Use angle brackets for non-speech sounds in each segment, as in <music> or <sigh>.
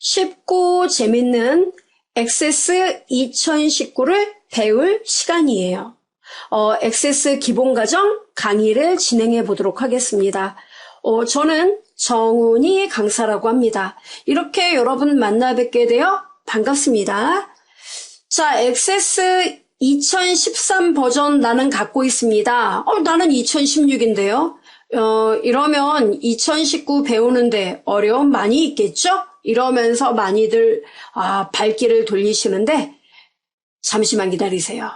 쉽고 재밌는 액세스 2019를 배울 시간이에요. 어, 액세스 기본과정 강의를 진행해 보도록 하겠습니다. 어, 저는 정훈이 강사라고 합니다. 이렇게 여러분 만나 뵙게 되어 반갑습니다. 자, 액세스 2013 버전 나는 갖고 있습니다. 어, 나는 2016인데요. 어, 이러면 2019 배우는데 어려움 많이 있겠죠? 이러면서 많이들 아, 발길을 돌리시는데 잠시만 기다리세요.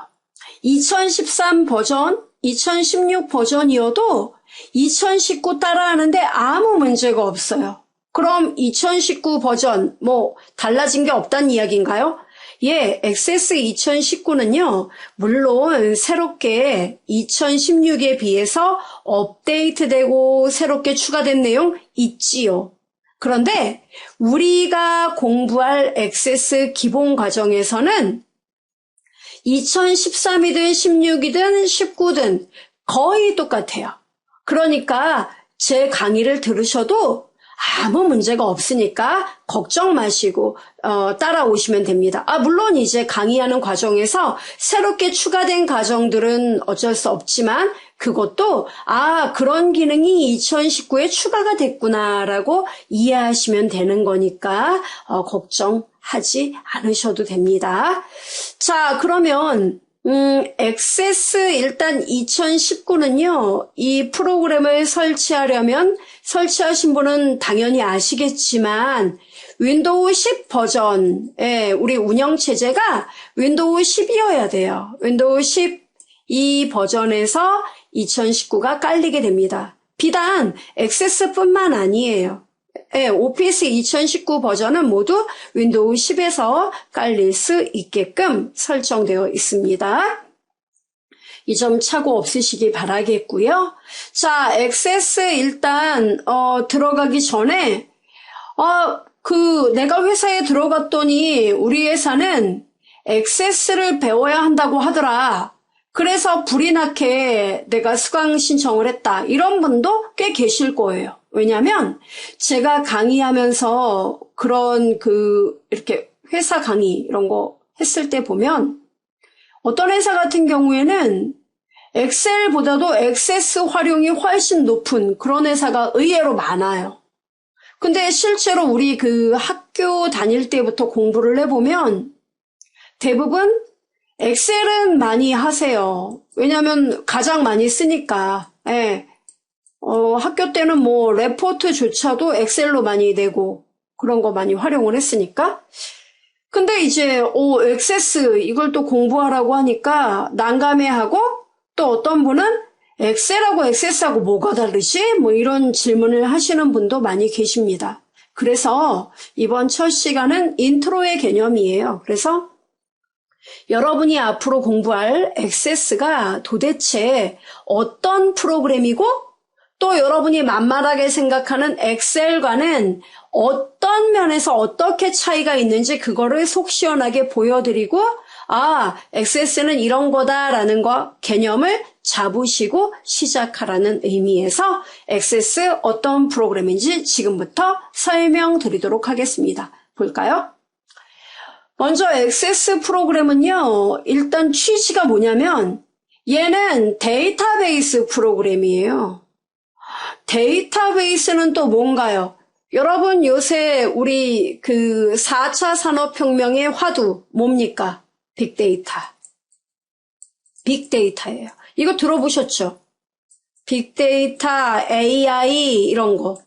2013 버전, 2016 버전이어도 2019 따라하는데 아무 문제가 없어요. 그럼 2019 버전 뭐 달라진 게 없다는 이야기인가요? 예, 액세스 2019는요, 물론 새롭게 2016에 비해서 업데이트되고 새롭게 추가된 내용 있지요. 그런데 우리가 공부할 액세스 기본 과정에서는 2013이든 16이든 19든 거의 똑같아요. 그러니까 제 강의를 들으셔도 아무 문제가 없으니까 걱정 마시고 어, 따라오시면 됩니다. 아 물론 이제 강의하는 과정에서 새롭게 추가된 과정들은 어쩔 수 없지만 그것도 아 그런 기능이 2019에 추가가 됐구나라고 이해하시면 되는 거니까 어, 걱정하지 않으셔도 됩니다. 자 그러면 음, 액세스 일단 2019는요, 이 프로그램을 설치하려면 설치하신 분은 당연히 아시겠지만, 윈도우 10 버전의 우리 운영체제가 윈도우 10이어야 돼요. 윈도우 10 이 버전에서 2019가 깔리게 됩니다. 비단 액세스뿐만 아니에요. 네, 오피스 2019 버전은 모두 윈도우 10에서 깔릴 수 있게끔 설정되어 있습니다. 이점 착오 없으시기 바라겠고요. 자, 액세스 일단 어, 들어가기 전에 어, 그 내가 회사에 들어갔더니 우리 회사는 액세스를 배워야 한다고 하더라. 그래서 불이 나게 내가 수강 신청을 했다. 이런 분도 꽤 계실 거예요. 왜냐면 제가 강의하면서 그런 그 이렇게 회사 강의 이런 거 했을 때 보면 어떤 회사 같은 경우에는 엑셀보다도 액세스 활용이 훨씬 높은 그런 회사가 의외로 많아요. 근데 실제로 우리 그 학교 다닐 때부터 공부를 해보면 대부분 엑셀은 많이 하세요. 왜냐면 가장 많이 쓰니까. 예. 어, 학교 때는 뭐 레포트조차도 엑셀로 많이 내고 그런 거 많이 활용을 했으니까. 근데 이제 오 액세스 이걸 또 공부하라고 하니까 난감해하고 또 어떤 분은 엑셀하고 액세스하고 뭐가 다르지? 뭐 이런 질문을 하시는 분도 많이 계십니다. 그래서 이번 첫 시간은 인트로의 개념이에요. 그래서 여러분이 앞으로 공부할 액세스가 도대체 어떤 프로그램이고 또 여러분이 만만하게 생각하는 엑셀과는 어떤 면에서 어떻게 차이가 있는지 그거를 속 시원하게 보여드리고 아, XS는 이런 거다라는 거 개념을 잡으시고 시작하라는 의미에서 XS 어떤 프로그램인지 지금부터 설명드리도록 하겠습니다. 볼까요? 먼저 XS 프로그램은요, 일단 취지가 뭐냐면 얘는 데이터베이스 프로그램이에요. 데이터베이스는 또 뭔가요? 여러분 요새 우리 그 4차 산업혁명의 화두 뭡니까? 빅데이터. 빅데이터예요. 이거 들어보셨죠? 빅데이터, AI 이런 거.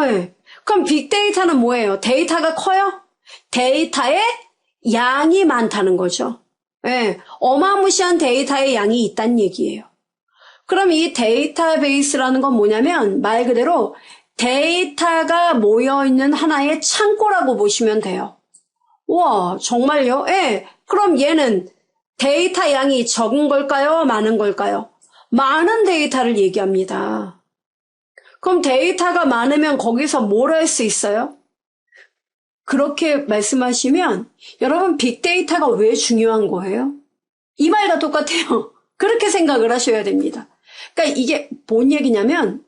네. 그럼 빅데이터는 뭐예요? 데이터가 커요? 데이터의 양이 많다는 거죠. 네. 어마무시한 데이터의 양이 있다는 얘기예요. 그럼 이 데이터베이스라는 건 뭐냐면 말 그대로 데이터가 모여있는 하나의 창고라고 보시면 돼요. 와, 정말요? 예. 네. 그럼 얘는 데이터 양이 적은 걸까요? 많은 걸까요? 많은 데이터를 얘기합니다. 그럼 데이터가 많으면 거기서 뭘 할 수 있어요? 그렇게 말씀하시면 여러분 빅데이터가 왜 중요한 거예요? 이 말과 똑같아요. <laughs> 그렇게 생각을 하셔야 됩니다. 그러니까 이게 뭔 얘기냐면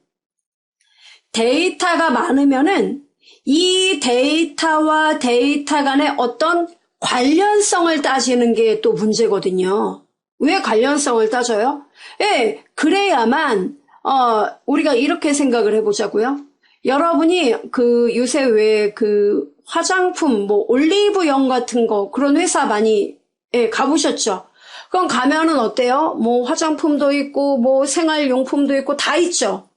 데이터가 많으면은 이 데이터와 데이터 간의 어떤 관련성을 따지는 게 또 문제거든요. 왜 관련성을 따져요? 예, 그래야만, 어, 우리가 이렇게 생각을 해보자고요. 여러분이 그 요새 왜 그 화장품, 뭐 올리브영 같은 거, 그런 회사 많이, 예, 가보셨죠? 그럼 가면은 어때요? 뭐 화장품도 있고, 뭐 생활용품도 있고, 다 있죠?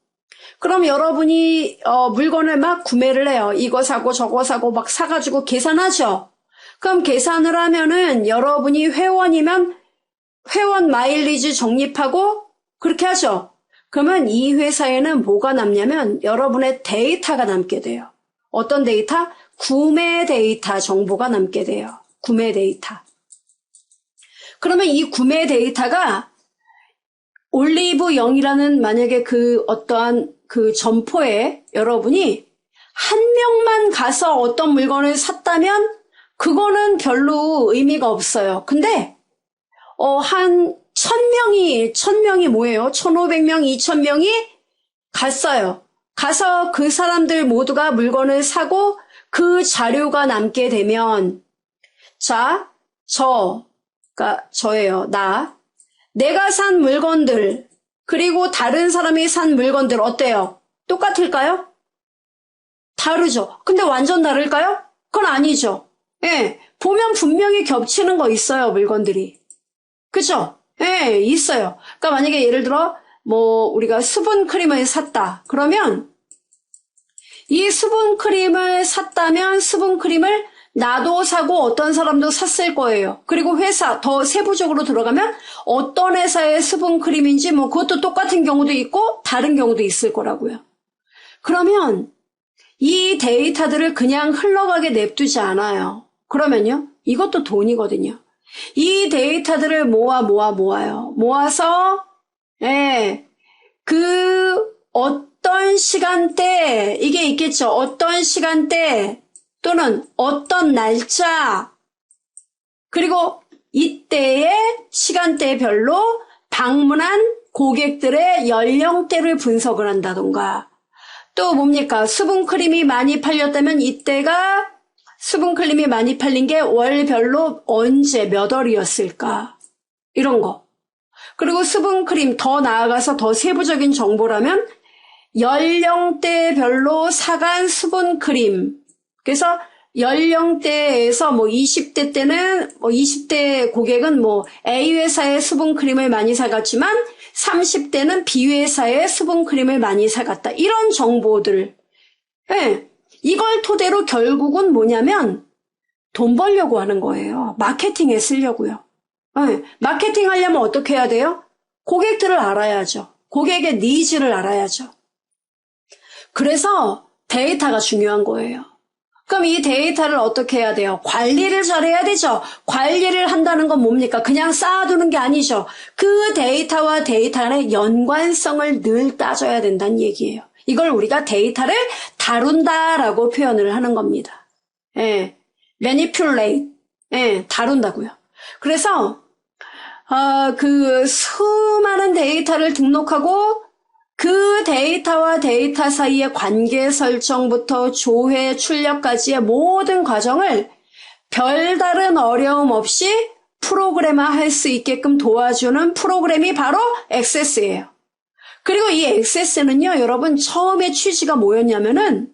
그럼 여러분이 어, 물건을 막 구매를 해요. 이거 사고 저거 사고 막 사가지고 계산하죠. 그럼 계산을 하면은 여러분이 회원이면 회원 마일리지 적립하고 그렇게 하죠. 그러면 이 회사에는 뭐가 남냐면 여러분의 데이터가 남게 돼요. 어떤 데이터? 구매 데이터 정보가 남게 돼요. 구매 데이터. 그러면 이 구매 데이터가 올리브 0이라는 만약에 그 어떠한 그 점포에 여러분이 한 명만 가서 어떤 물건을 샀다면 그거는 별로 의미가 없어요. 근데 어, 한 천명이 천명이 뭐예요? 천오백 명, 이천 명이 갔어요. 가서 그 사람들 모두가 물건을 사고 그 자료가 남게 되면 자, 저, 그러니까 저예요. 나. 내가 산 물건들, 그리고 다른 사람이 산 물건들 어때요? 똑같을까요? 다르죠. 근데 완전 다를까요? 그건 아니죠. 예, 보면 분명히 겹치는 거 있어요, 물건들이. 그죠? 예, 있어요. 그러니까 만약에 예를 들어, 뭐, 우리가 수분 크림을 샀다. 그러면, 이 수분 크림을 샀다면 수분 크림을 나도 사고 어떤 사람도 샀을 거예요. 그리고 회사 더 세부적으로 들어가면 어떤 회사의 수분 크림인지 뭐 그것도 똑같은 경우도 있고 다른 경우도 있을 거라고요. 그러면 이 데이터들을 그냥 흘러가게 냅두지 않아요. 그러면요. 이것도 돈이거든요. 이 데이터들을 모아 모아 모아요. 모아서 예. 그 어떤 시간대 이게 있겠죠. 어떤 시간대 또는 어떤 날짜, 그리고 이때의 시간대별로 방문한 고객들의 연령대를 분석을 한다던가, 또 뭡니까? 수분크림이 많이 팔렸다면 이때가 수분크림이 많이 팔린 게 월별로 언제 몇 월이었을까? 이런 거. 그리고 수분크림 더 나아가서 더 세부적인 정보라면 연령대별로 사간 수분크림, 그래서 연령대에서 뭐 20대 때는 뭐 20대 고객은 뭐 A 회사의 수분 크림을 많이 사갔지만 30대는 B 회사의 수분 크림을 많이 사갔다. 이런 정보들. 예. 이걸 토대로 결국은 뭐냐면 돈 벌려고 하는 거예요. 마케팅에 쓰려고요. 예. 마케팅 하려면 어떻게 해야 돼요? 고객들을 알아야죠. 고객의 니즈를 알아야죠. 그래서 데이터가 중요한 거예요. 그럼 이 데이터를 어떻게 해야 돼요? 관리를 잘 해야 되죠. 관리를 한다는 건 뭡니까? 그냥 쌓아두는 게 아니죠. 그 데이터와 데이터 간의 연관성을 늘 따져야 된다는 얘기예요. 이걸 우리가 데이터를 다룬다라고 표현을 하는 겁니다. 예, manipulate, 예, 다룬다고요. 그래서 어, 그 수많은 데이터를 등록하고 그 데이터와 데이터 사이의 관계 설정부터 조회, 출력까지의 모든 과정을 별다른 어려움 없이 프로그래머 할 수 있게끔 도와주는 프로그램이 바로 액세스예요. 그리고 이 액세스는요, 여러분 처음에 취지가 뭐였냐면은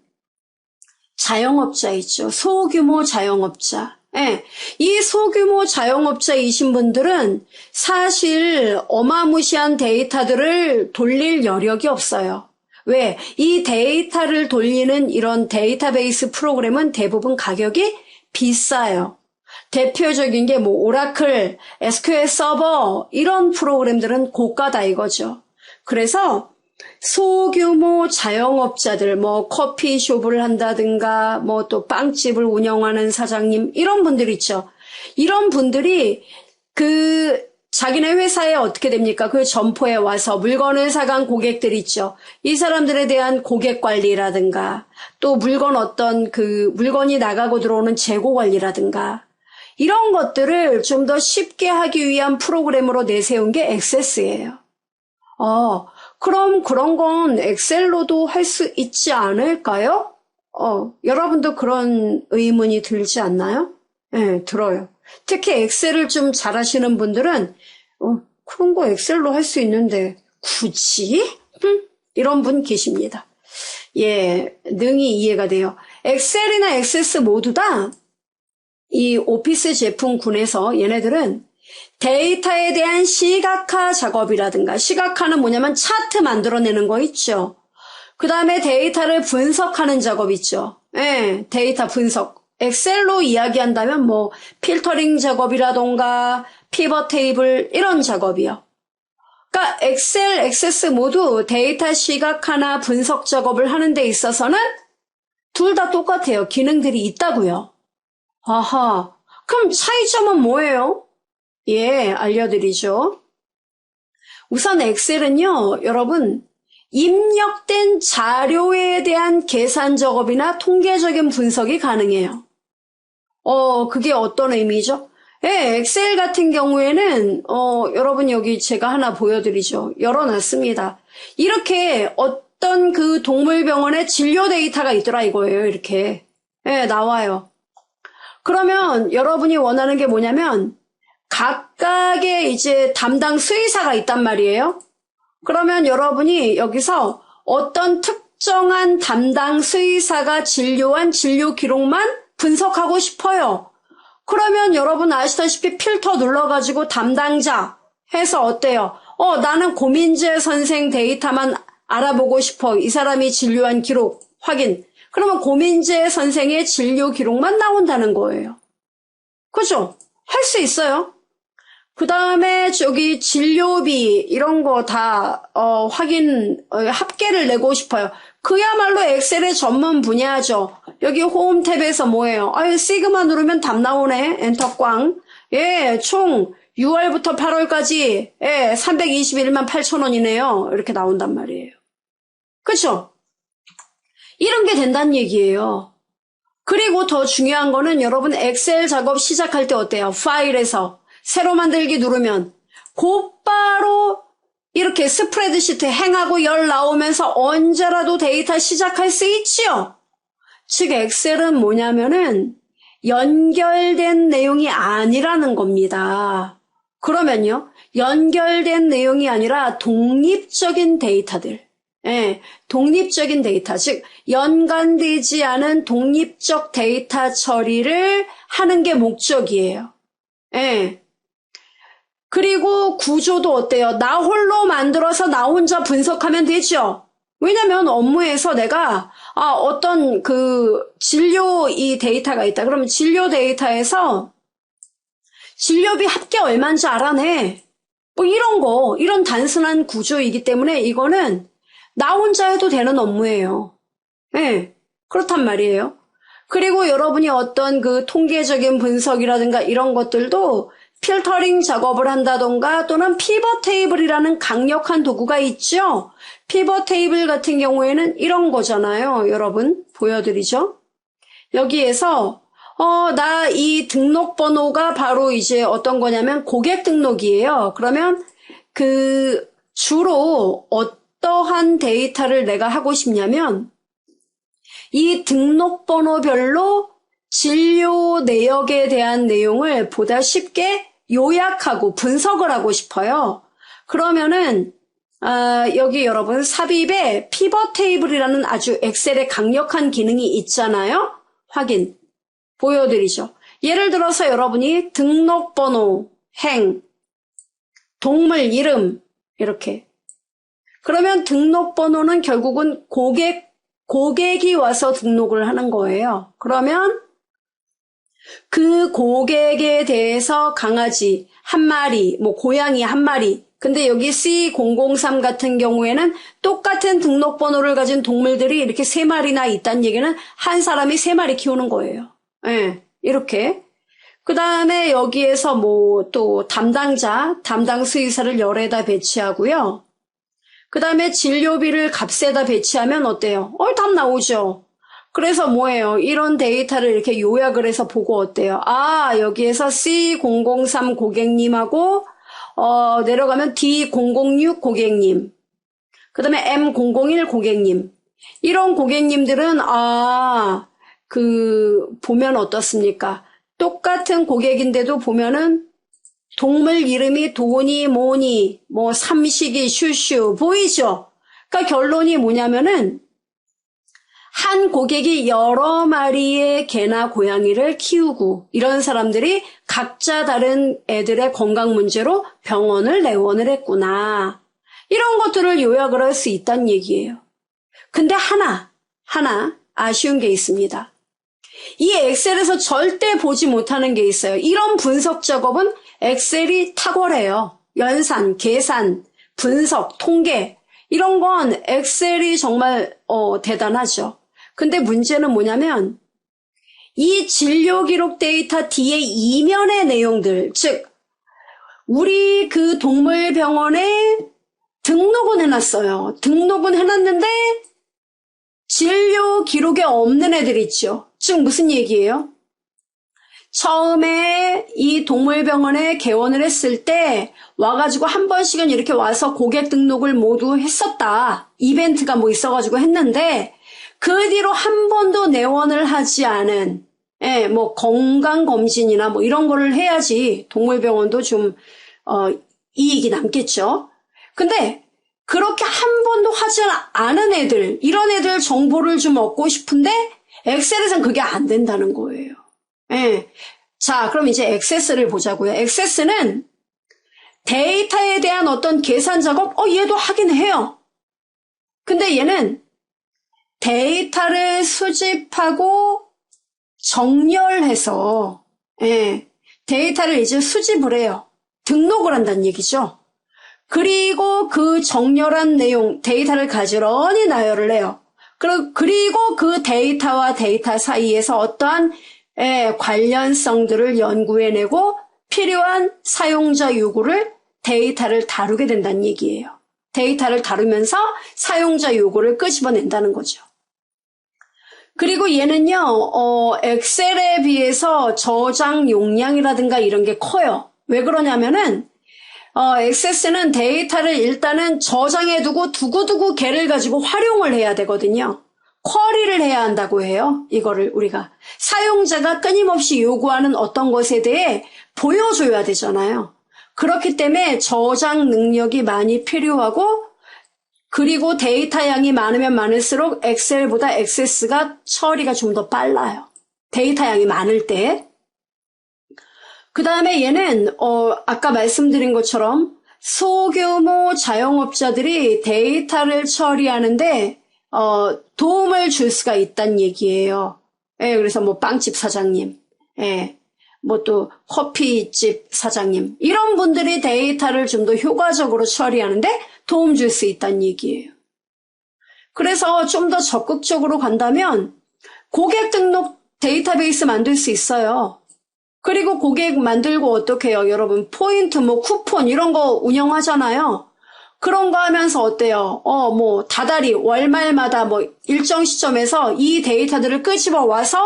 자영업자 있죠. 소규모 자영업자. 예, 이 소규모 자영업자이신 분들은 사실 어마무시한 데이터들을 돌릴 여력이 없어요. 왜? 이 데이터를 돌리는 이런 데이터베이스 프로그램은 대부분 가격이 비싸요. 대표적인 게 뭐 오라클, SQL 서버 이런 프로그램들은 고가다 이거죠. 그래서 소규모 자영업자들, 뭐 커피숍을 한다든가, 뭐 또 빵집을 운영하는 사장님, 이런 분들 있죠. 이런 분들이 그 자기네 회사에 어떻게 됩니까? 그 점포에 와서 물건을 사간 고객들 있죠. 이 사람들에 대한 고객 관리라든가, 또 물건 어떤 그 물건이 나가고 들어오는 재고 관리라든가, 이런 것들을 좀 더 쉽게 하기 위한 프로그램으로 내세운 게 액세스예요. 어, 그럼 그런 건 엑셀로도 할 수 있지 않을까요? 어, 여러분도 그런 의문이 들지 않나요? 예, 들어요. 특히 엑셀을 좀 잘하시는 분들은, 어, 그런 거 엑셀로 할 수 있는데, 굳이? 흠? 이런 분 계십니다. 예, 능히 이해가 돼요. 엑셀이나 액세스 모두 다 이 오피스 제품군에서 얘네들은 데이터에 대한 시각화 작업이라든가, 시각화는 뭐냐면 차트 만들어내는 거 있죠. 그 다음에 데이터를 분석하는 작업 있죠. 예, 데이터 분석. 엑셀로 이야기한다면 뭐 필터링 작업이라던가 피벗 테이블 이런 작업이요. 그러니까 엑셀, 액세스 모두 데이터 시각화나 분석 작업을 하는 데 있어서는 둘 다 똑같아요. 기능들이 있다고요. 아하. 그럼 차이점은 뭐예요? 예, 알려드리죠. 우선 엑셀은요, 여러분, 입력된 자료에 대한 계산 작업이나 통계적인 분석이 가능해요. 어, 그게 어떤 의미죠? 예, 엑셀 같은 경우에는, 어, 여러분 여기 제가 하나 보여드리죠. 열어놨습니다. 이렇게 어떤 그 동물병원의 진료 데이터가 있더라 이거예요, 이렇게. 예, 나와요. 그러면 여러분이 원하는 게 뭐냐면, 각각의 이제 담당 수의사가 있단 말이에요. 그러면 여러분이 여기서 어떤 특정한 담당 수의사가 진료한 진료 기록만 분석하고 싶어요. 그러면 여러분 아시다시피 필터 눌러가지고 담당자 해서 어때요? 어, 나는 고민재 선생 데이터만 알아보고 싶어. 이 사람이 진료한 기록 확인. 그러면 고민재 선생의 진료 기록만 나온다는 거예요. 그죠? 할 수 있어요. 그 다음에 저기 진료비 이런 거다 어, 확인 어, 합계를 내고 싶어요. 그야말로 엑셀의 전문 분야죠. 여기 홈 탭에서 뭐예요? 아유 시그마 누르면 답 나오네. 엔터 꽝. 예, 총 6월부터 8월까지 예, 321만 8천 원이네요. 이렇게 나온단 말이에요. 그렇죠? 이런 게 된다는 얘기예요. 그리고 더 중요한 거는 여러분 엑셀 작업 시작할 때 어때요? 파일에서 새로 만들기 누르면 곧바로 이렇게 스프레드 시트 행하고 열 나오면서 언제라도 데이터 시작할 수 있지요. 즉 엑셀은 뭐냐면은 연결된 내용이 아니라는 겁니다. 그러면요. 연결된 내용이 아니라 독립적인 데이터들. 예, 독립적인 데이터, 즉 연관되지 않은 독립적 데이터 처리를 하는 게 목적이에요. 예. 그리고 구조도 어때요? 나 홀로 만들어서 나 혼자 분석하면 되죠? 왜냐면 업무에서 내가 아, 어떤 그 진료 이 데이터가 있다. 그러면 진료 데이터에서 진료비 합계 얼마인지 알아내. 뭐 이런 거, 이런 단순한 구조이기 때문에 이거는 나 혼자 해도 되는 업무예요. 예. 네, 그렇단 말이에요. 그리고 여러분이 어떤 그 통계적인 분석이라든가 이런 것들도 필터링 작업을 한다던가 또는 피벗 테이블이라는 강력한 도구가 있죠. 피벗 테이블 같은 경우에는 이런 거잖아요. 여러분 보여드리죠. 여기에서 어, 나 이 등록번호가 바로 이제 어떤 거냐면 고객 등록이에요. 그러면 그 주로 어떠한 데이터를 내가 하고 싶냐면 이 등록번호별로 진료 내역에 대한 내용을 보다 쉽게 요약하고 분석을 하고 싶어요. 그러면은 아, 여기 여러분 삽입에 피벗 테이블이라는 아주 엑셀의 강력한 기능이 있잖아요. 확인 보여드리죠. 예를 들어서 여러분이 등록번호, 행, 동물 이름 이렇게 그러면 등록번호는 결국은 고객 고객이 와서 등록을 하는 거예요. 그러면 그 고객에 대해서 강아지 한 마리, 뭐 고양이 한 마리. 근데 여기 C003 같은 경우에는 똑같은 등록번호를 가진 동물들이 이렇게 세 마리나 있다는 얘기는 한 사람이 세 마리 키우는 거예요. 예, 네, 이렇게. 그 다음에 여기에서 뭐 또 담당자, 담당 수의사를 열에다 배치하고요. 그 다음에 진료비를 값에다 배치하면 어때요? 어, 답 나오죠. 그래서 뭐예요? 이런 데이터를 이렇게 요약을 해서 보고 어때요? 아, 여기에서 C003 고객님하고 어, 내려가면 D006 고객님. 그 다음에 M001 고객님. 이런 고객님들은, 아, 그, 보면 어떻습니까? 똑같은 고객인데도 보면은 동물 이름이 도니, 모니, 뭐, 삼식이, 슈슈, 보이죠? 그러니까 결론이 뭐냐면은, 한 고객이 여러 마리의 개나 고양이를 키우고 이런 사람들이 각자 다른 애들의 건강 문제로 병원을 내원을 했구나. 이런 것들을 요약을 할 수 있다는 얘기예요. 근데 하나, 하나 아쉬운 게 있습니다. 이 엑셀에서 절대 보지 못하는 게 있어요. 이런 분석 작업은 엑셀이 탁월해요. 연산, 계산, 분석, 통계 이런 건 엑셀이 정말 어, 대단하죠. 근데 문제는 뭐냐면 이 진료 기록 데이터 뒤에 이면의 내용들, 즉 우리 그 동물병원에 등록은 해놨어요. 등록은 해놨는데 진료 기록에 없는 애들 있죠. 즉 무슨 얘기예요? 처음에 이 동물병원에 개원을 했을 때 와가지고 한 번씩은 이렇게 와서 고객 등록을 모두 했었다. 이벤트가 뭐 있어가지고 했는데 그 뒤로 한 번도 내원을 하지 않은 예, 뭐 건강 검진이나 뭐 이런 거를 해야지 동물병원도 좀 어, 이익이 남겠죠. 근데 그렇게 한 번도 하지 않은 애들, 이런 애들 정보를 좀 얻고 싶은데 엑셀에선 그게 안 된다는 거예요. 예. 자, 그럼 이제 액세스를 보자고요. 액세스는 데이터에 대한 어떤 계산 작업, 어, 얘도 하긴 해요. 근데 얘는 데이터를 수집하고 정렬해서, 예, 데이터를 이제 수집을 해요. 등록을 한다는 얘기죠. 그리고 그 정렬한 내용, 데이터를 가지런히 나열을 해요. 그리고 그 데이터와 데이터 사이에서 어떠한 예, 관련성들을 연구해내고 필요한 사용자 요구를 데이터를 다루게 된다는 얘기예요. 데이터를 다루면서 사용자 요구를 끄집어낸다는 거죠. 그리고 얘는요, 어, 엑셀에 비해서 저장 용량이라든가 이런 게 커요. 왜 그러냐면은, 어, 엑세스는 데이터를 일단은 저장해 두고 두고두고 걔를 가지고 활용을 해야 되거든요. 쿼리를 해야 한다고 해요. 이거를 우리가. 사용자가 끊임없이 요구하는 어떤 것에 대해 보여줘야 되잖아요. 그렇기 때문에 저장 능력이 많이 필요하고 그리고 데이터 양이 많으면 많을수록 엑셀보다 액세스가 처리가 좀 더 빨라요. 데이터 양이 많을 때. 그 다음에 얘는 어, 아까 말씀드린 것처럼 소규모 자영업자들이 데이터를 처리하는데 어, 도움을 줄 수가 있다는 얘기예요. 예, 그래서 뭐 빵집 사장님, 예, 뭐 또 커피집 사장님 이런 분들이 데이터를 좀 더 효과적으로 처리하는데 도움 줄 수 있다는 얘기예요. 그래서 좀 더 적극적으로 간다면 고객 등록 데이터베이스 만들 수 있어요. 그리고 고객 만들고 어떻게 해요? 여러분 포인트 뭐 쿠폰 이런 거 운영하잖아요. 그런 거 하면서 어때요? 어, 뭐, 다달이 월말마다 뭐, 일정 시점에서 이 데이터들을 끄집어 와서,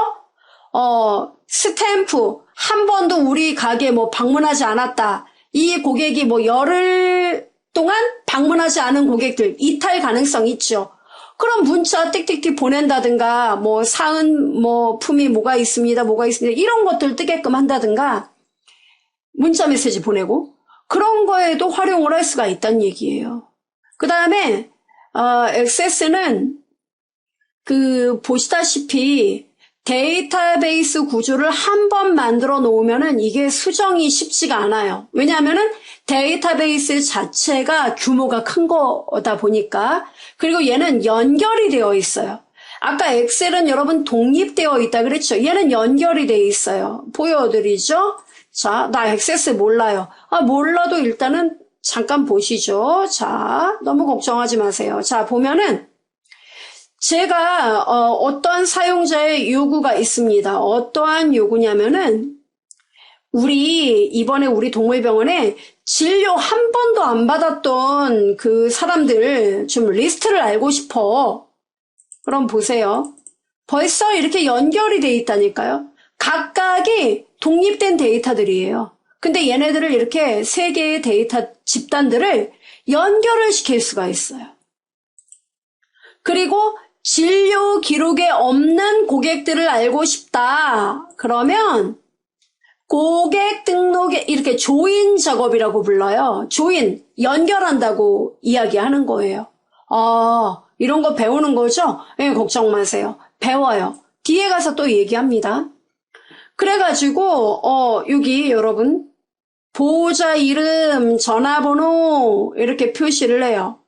어, 스탬프, 한 번도 우리 가게 뭐 방문하지 않았다. 이 고객이 뭐 열흘 동안 방문하지 않은 고객들, 이탈 가능성 있죠. 그럼 문자 띡띡띡 보낸다든가, 뭐, 사은, 뭐, 품이 뭐가 있습니다, 뭐가 있습니다. 이런 것들 뜨게끔 한다든가, 문자 메시지 보내고, 그런 거에도 활용을 할 수가 있다는 얘기예요. 그 다음에 어, 액세스는 그 보시다시피 데이터베이스 구조를 한 번 만들어 놓으면은 이게 수정이 쉽지가 않아요. 왜냐하면은 데이터베이스 자체가 규모가 큰 거다 보니까 그리고 얘는 연결이 되어 있어요. 아까 엑셀은 여러분 독립되어 있다 그랬죠. 얘는 연결이 되어 있어요. 보여드리죠. 자, 나 액세스 몰라요. 아, 몰라도 일단은 잠깐 보시죠. 자, 너무 걱정하지 마세요. 자, 보면은 제가 어, 떤 사용자의 요구가 있습니다. 어떠한 요구냐면은 우리 이번에 우리 동물병원에 진료 한 번도 안 받았던 그 사람들 좀 리스트를 알고 싶어. 그럼 보세요. 벌써 이렇게 연결이 돼 있다니까요. 각각이 독립된 데이터들이에요. 근데 얘네들을 이렇게 세 개의 데이터 집단들을 연결을 시킬 수가 있어요. 그리고 진료 기록에 없는 고객들을 알고 싶다. 그러면 고객 등록에 이렇게 조인 작업이라고 불러요. 조인, 연결한다고 이야기하는 거예요. 아, 이런 거 배우는 거죠? 예, 걱정 마세요. 배워요. 뒤에 가서 또 얘기합니다. 그래가지고, 어, 여기 여러분, 보호자 이름, 전화번호, 이렇게 표시를 해요.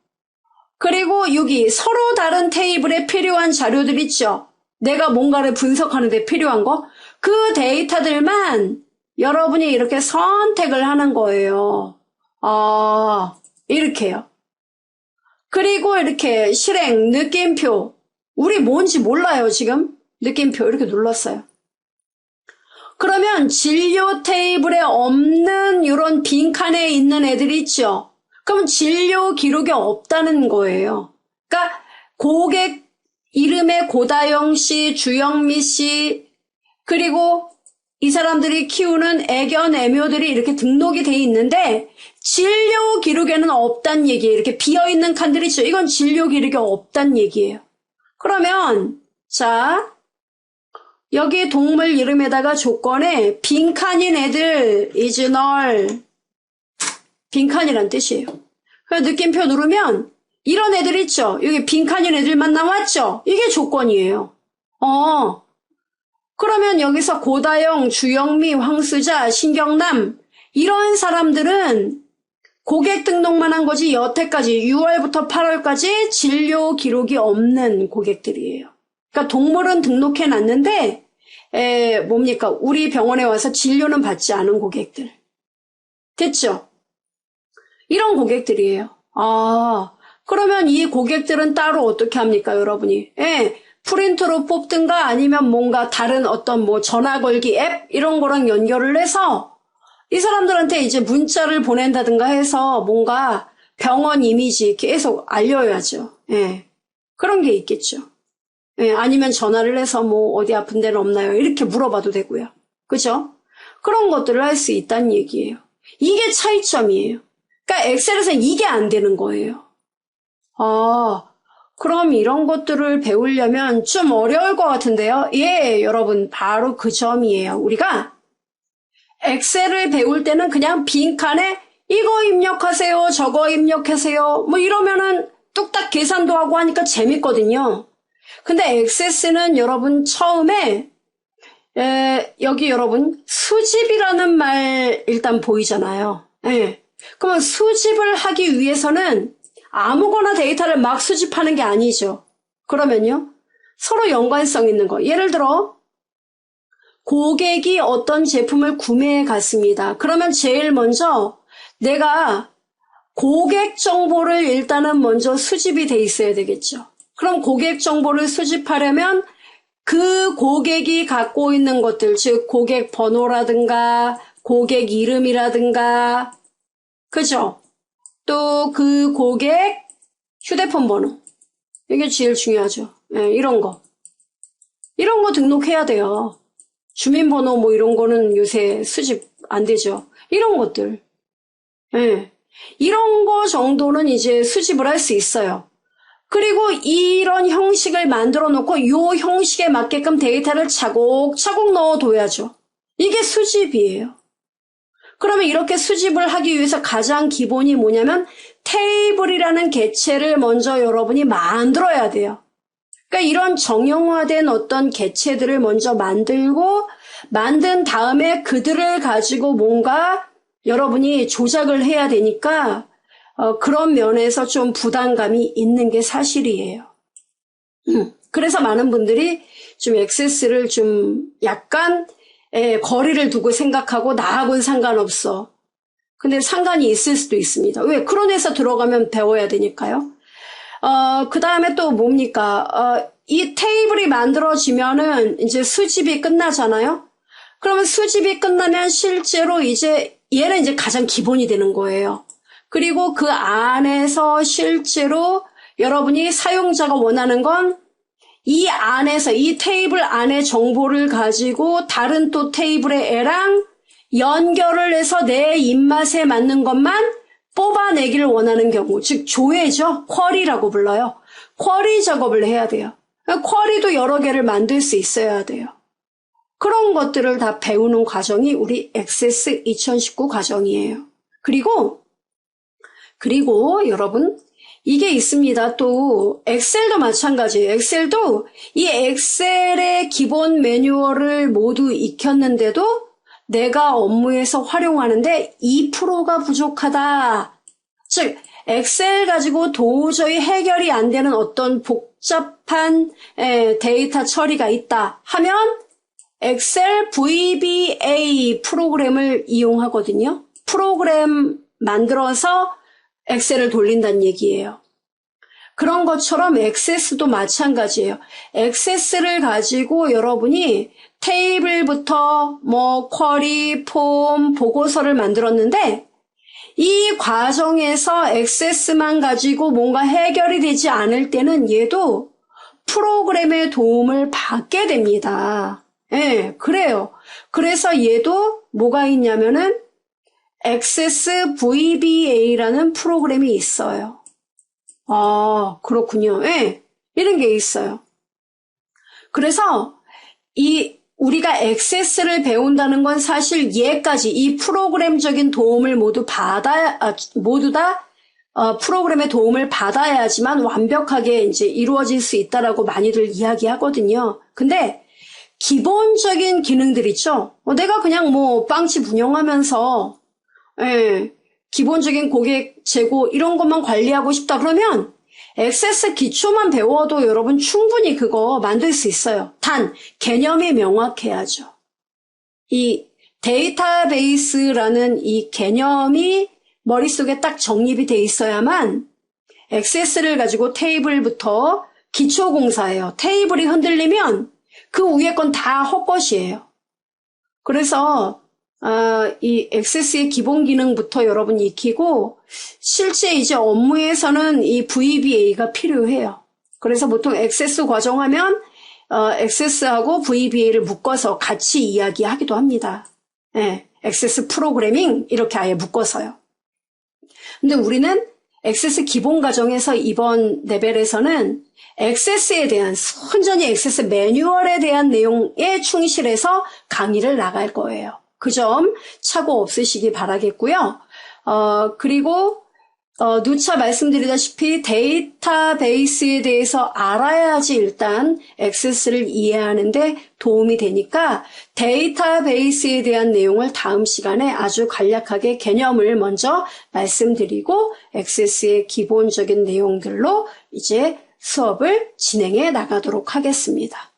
그리고 여기 서로 다른 테이블에 필요한 자료들 있죠? 내가 뭔가를 분석하는데 필요한 거? 그 데이터들만 여러분이 이렇게 선택을 하는 거예요. 아, 이렇게요. 그리고 이렇게 실행, 느낌표. 우리 뭔지 몰라요, 지금? 느낌표 이렇게 눌렀어요. 그러면 진료 테이블에 없는 이런 빈칸에 있는 애들 있죠? 그럼 진료 기록이 없다는 거예요. 그러니까 고객 이름에 고다영 씨, 주영미 씨, 그리고 이 사람들이 키우는 애견 애묘들이 이렇게 등록이 돼 있는데 진료 기록에는 없단 얘기예요. 이렇게 비어 있는 칸들 있죠. 이건 진료 기록이 없단 얘기예요. 그러면 자 여기 동물 이름에다가 조건에 빈칸인 애들 is null 빈칸이란 뜻이에요. 그래서 느낌표 누르면 이런 애들 있죠. 여기 빈칸인 애들만 나왔죠. 이게 조건이에요. 어. 그러면 여기서 고다영, 주영미, 황수자, 신경남 이런 사람들은 고객 등록만 한 거지 여태까지 6월부터 8월까지 진료 기록이 없는 고객들이에요. 그러니까 동물은 등록해 놨는데 에, 뭡니까? 우리 병원에 와서 진료는 받지 않은 고객들. 됐죠? 이런 고객들이에요. 아, 그러면 이 고객들은 따로 어떻게 합니까, 여러분이? 예, 프린터로 뽑든가 아니면 뭔가 다른 어떤 뭐 전화 걸기 앱 이런 거랑 연결을 해서 이 사람들한테 이제 문자를 보낸다든가 해서 뭔가 병원 이미지 계속 알려야죠. 예. 그런 게 있겠죠. 예, 아니면 전화를 해서 뭐 어디 아픈 데는 없나요? 이렇게 물어봐도 되고요. 그죠? 그런 것들을 할 수 있다는 얘기예요. 이게 차이점이에요. 그러니까 엑셀에서는 이게 안 되는 거예요. 아, 그럼 이런 것들을 배우려면 좀 어려울 것 같은데요. 예, 여러분, 바로 그 점이에요. 우리가 엑셀을 배울 때는 그냥 빈칸에 이거 입력하세요, 저거 입력하세요, 뭐 이러면은 뚝딱 계산도 하고 하니까 재밌거든요. 근데 엑세스는 여러분 처음에 에, 여기 여러분 수집이라는 말 일단 보이잖아요. 예. 그러면 수집을 하기 위해서는 아무거나 데이터를 막 수집하는 게 아니죠. 그러면요. 서로 연관성 있는 거. 예를 들어 고객이 어떤 제품을 구매해 갔습니다. 그러면 제일 먼저 내가 고객 정보를 일단은 먼저 수집이 돼 있어야 되겠죠. 그럼 고객 정보를 수집하려면 그 고객이 갖고 있는 것들, 즉 고객 번호라든가 고객 이름이라든가 그죠? 또 그 고객 휴대폰 번호 이게 제일 중요하죠. 네, 이런 거 이런 거 등록해야 돼요. 주민번호 뭐 이런 거는 요새 수집 안 되죠. 이런 것들 네. 이런 거 정도는 이제 수집을 할 수 있어요. 그리고 이런 형식을 만들어 놓고 이 형식에 맞게끔 데이터를 차곡차곡 넣어 둬야죠. 이게 수집이에요. 그러면 이렇게 수집을 하기 위해서 가장 기본이 뭐냐면 테이블이라는 개체를 먼저 여러분이 만들어야 돼요. 그러니까 이런 정형화된 어떤 개체들을 먼저 만들고 만든 다음에 그들을 가지고 뭔가 여러분이 조작을 해야 되니까 어, 그런 면에서 좀 부담감이 있는 게 사실이에요. 음, 그래서 많은 분들이 좀 액세스를 좀 약간 에, 거리를 두고 생각하고 나하고는 상관없어. 근데 상관이 있을 수도 있습니다. 왜? 크론에서 들어가면 배워야 되니까요. 어, 그 다음에 또 뭡니까? 어, 이 테이블이 만들어지면은 이제 수집이 끝나잖아요? 그러면 수집이 끝나면 실제로 이제 얘는 이제 가장 기본이 되는 거예요. 그리고 그 안에서 실제로 여러분이 사용자가 원하는 건 이 안에서 이 테이블 안에 정보를 가지고 다른 또 테이블의 애랑 연결을 해서 내 입맛에 맞는 것만 뽑아내기를 원하는 경우, 즉 조회죠. 쿼리라고 불러요. 쿼리 작업을 해야 돼요. 쿼리도 여러 개를 만들 수 있어야 돼요. 그런 것들을 다 배우는 과정이 우리 액세스 2019 과정이에요. 그리고, 그리고 여러분, 이게 있습니다. 또, 엑셀도 마찬가지예요. 엑셀도 이 엑셀의 기본 매뉴얼을 모두 익혔는데도 내가 업무에서 활용하는데 2%가 부족하다. 즉, 엑셀 가지고 도저히 해결이 안 되는 어떤 복잡한 에, 데이터 처리가 있다 하면 엑셀 VBA 프로그램을 이용하거든요. 프로그램 만들어서 엑셀을 돌린다는 얘기예요. 그런 것처럼 액세스도 마찬가지예요. 액세스를 가지고 여러분이 테이블부터 뭐 쿼리, 폼, 보고서를 만들었는데 이 과정에서 액세스만 가지고 뭔가 해결이 되지 않을 때는 얘도 프로그램의 도움을 받게 됩니다. 예, 그래요. 그래서 얘도 뭐가 있냐면은 Access VBA라는 프로그램이 있어요. 아, 그렇군요. 예, 이런 게 있어요. 그래서 이 우리가 액세스를 배운다는 건 사실 얘까지 이 프로그램적인 도움을 모두 받아 아, 모두 다 어, 프로그램의 도움을 받아야지만 완벽하게 이제 이루어질 수 있다라고 많이들 이야기하거든요. 근데 기본적인 기능들 있죠. 어, 내가 그냥 뭐 빵집 운영하면서 예, 기본적인 고객 재고 이런 것만 관리하고 싶다 그러면 액세스 기초만 배워도 여러분 충분히 그거 만들 수 있어요. 단 개념이 명확해야죠. 이 데이터베이스라는 이 개념이 머릿속에 딱 정립이 돼 있어야만 액세스를 가지고 테이블부터 기초 공사예요. 테이블이 흔들리면 그 위에 건 다 헛것이에요. 그래서 아, 이 액세스의 기본 기능부터 여러분 익히고 실제 이제 업무에서는 이 VBA가 필요해요. 그래서 보통 액세스 과정하면 어, 액세스하고 VBA를 묶어서 같이 이야기하기도 합니다. 예, 액세스 프로그래밍 이렇게 아예 묶어서요. 근데 우리는 액세스 기본 과정에서 이번 레벨에서는 액세스에 대한 순전히 액세스 매뉴얼에 대한 내용에 충실해서 강의를 나갈 거예요. 그 점 차고 없으시기 바라겠고요. 어, 그리고 어, 누차 말씀드리다시피 데이터베이스에 대해서 알아야지 일단 액세스를 이해하는데 도움이 되니까 데이터베이스에 대한 내용을 다음 시간에 아주 간략하게 개념을 먼저 말씀드리고 액세스의 기본적인 내용들로 이제 수업을 진행해 나가도록 하겠습니다.